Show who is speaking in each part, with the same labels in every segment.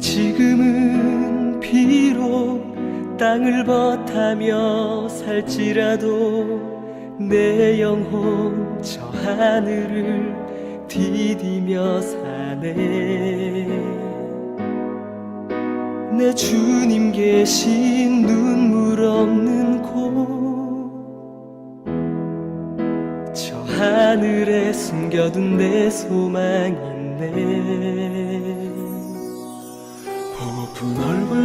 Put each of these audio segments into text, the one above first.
Speaker 1: 지금은 비록 땅을 버타며 살지라도 내 영혼 저 하늘을 디디며 사네. 내 주님 계신 눈물 없는 곳 저 하늘에 숨겨둔 내 소망 있네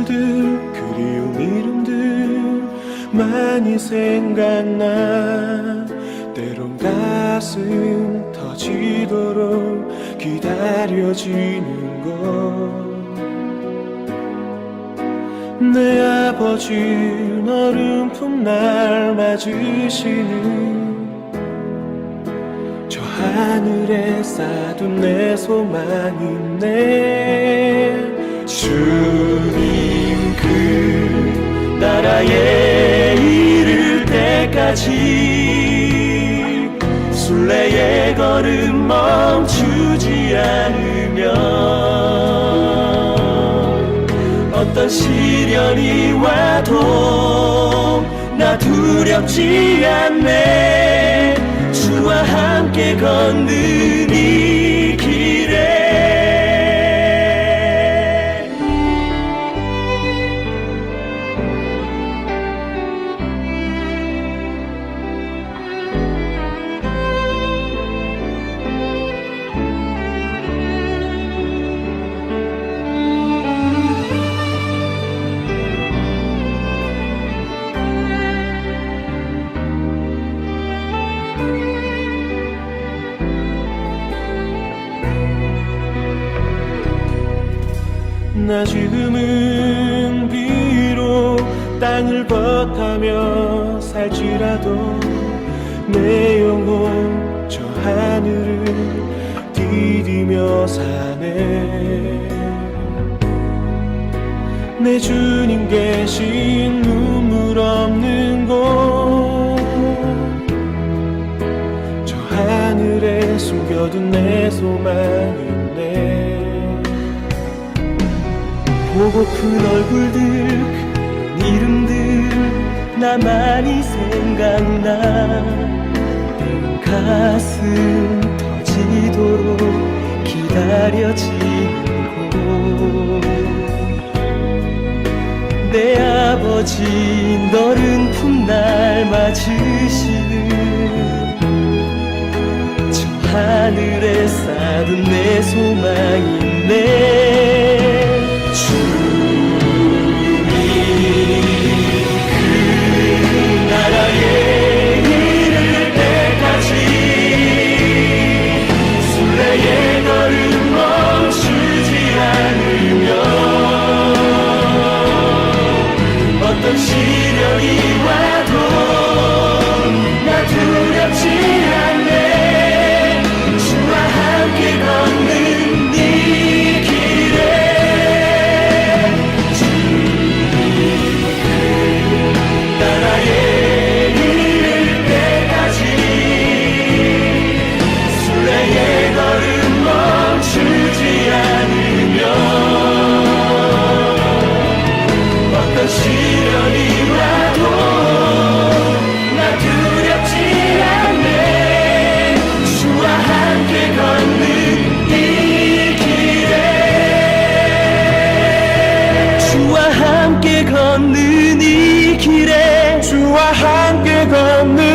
Speaker 2: 얼굴들 그리운 이름들 많이 생각나. 때론 가슴 터지도록 기다려지는 것 내 아버지 너른 품날 맞으시는 저 하늘에 쌓둔 내 소망이 네. 주님 그 나라에 이를 때까지 순례의 걸음 멈추지 않으면 어떤 시련이 와도 나 두렵지 않네. 주와 함께 걷는 이 나 지금은 비록 땅을 버타며 살지라도 내 영혼 저 하늘을 디디며 사네. 내 주님 계신 눈물 없는 곳 저 하늘에 숨겨둔 내 소망이네
Speaker 1: 보고픈 얼굴들 그 이름들 나만이 생각나. 가슴 터지도록 기다려지는 곳내 아버지 너른 품 날 맞으시는 저 하늘에 쌓은 내 소망이
Speaker 2: 함께 걷는 이 길에
Speaker 1: 주와 함께 걷는